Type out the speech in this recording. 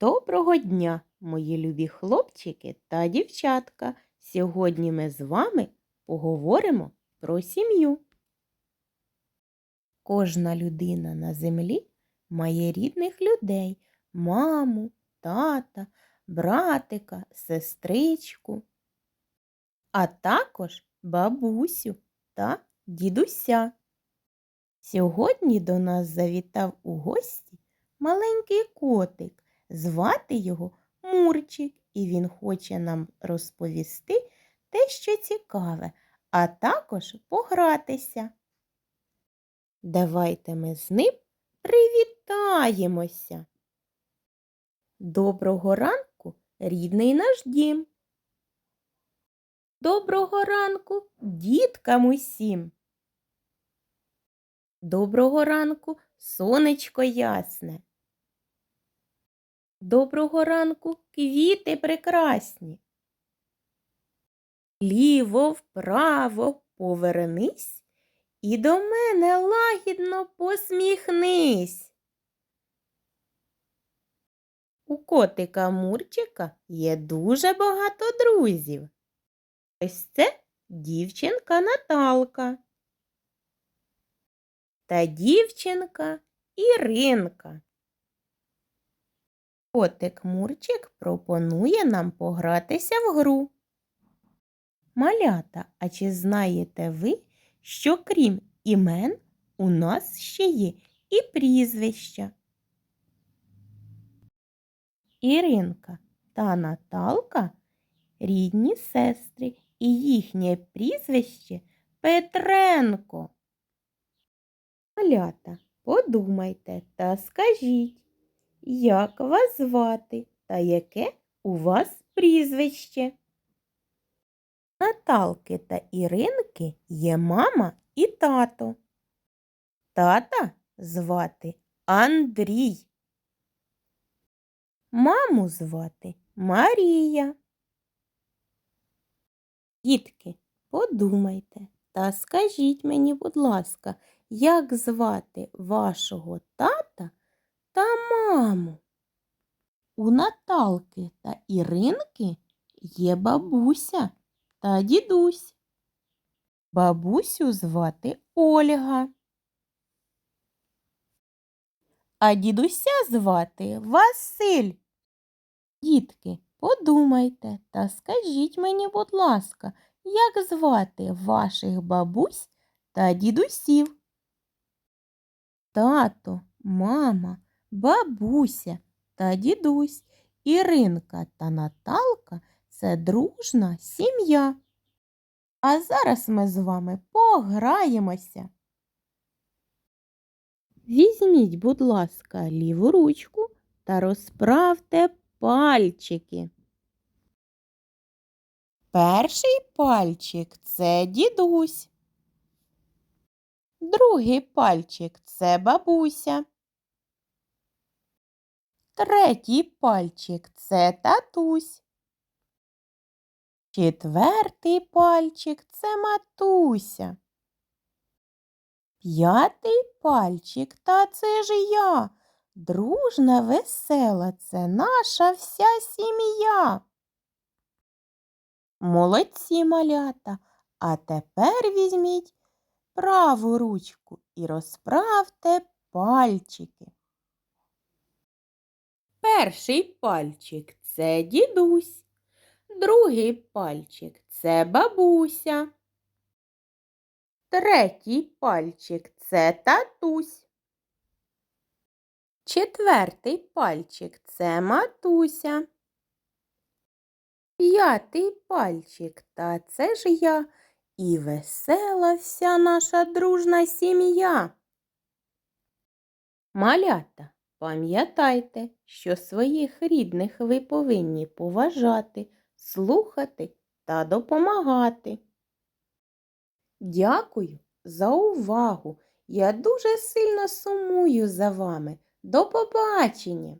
Доброго дня, мої любі хлопчики та дівчатка. Сьогодні ми з вами поговоримо про сім'ю. Кожна людина на землі має рідних людей маму, тата, братика, сестричку, а також бабусю та дідуся. Сьогодні до нас завітав у гості маленький котик. Звати його Мурчик, і він хоче нам розповісти те, що цікаве, а також погратися. Давайте ми з ним привітаємося. Доброго ранку, рідний наш дім. Доброго ранку, діткам усім. Доброго ранку, сонечко ясне. Доброго ранку, квіти прекрасні. Ліво вправо повернись і до мене лагідно посміхнись. У котика Мурчика є дуже багато друзів. Ось це дівчинка Наталка та дівчинка Іринка. Котик Мурчик пропонує нам погратися в гру. Малята, а чи знаєте ви, що крім імен у нас ще є і прізвища? Іринка та Наталка рідні сестри, і їхнє прізвище Петренко. Малята, подумайте та скажіть, як вас звати та яке у вас прізвище? Наталки та Іринки є мама і тато. Тата звати Андрій. Маму звати Марія. Дітки, подумайте та скажіть мені, будь ласка, як звати вашого тата та маму? У Наталки та Іринки є бабуся та дідусь. Бабусю звати Ольга. А дідуся звати Василь. Дітки, подумайте та скажіть мені, будь ласка, як звати ваших бабусь та дідусів? Тато, мама, бабуся та дідусь, Іринка та Наталка це дружна сім'я. А зараз ми з вами пограємося. Візьміть, будь ласка, ліву ручку та розправте пальчики. Перший пальчик це дідусь. Другий пальчик це бабуся. Третій пальчик це татусь. Четвертий пальчик це матуся. П'ятий пальчик та це ж я. Дружна, весела це наша вся сім'я. Молодці малята, а тепер візьміть праву ручку і розправте пальчики. Перший пальчик це дідусь, другий пальчик це бабуся. Третій пальчик це татусь. Четвертий пальчик це матуся. П'ятий пальчик та це ж я і весела вся наша дружна сім'я. Малята, пам'ятайте, що своїх рідних ви повинні поважати, слухати та допомагати. Дякую за увагу. Я дуже сильно сумую за вами. До побачення!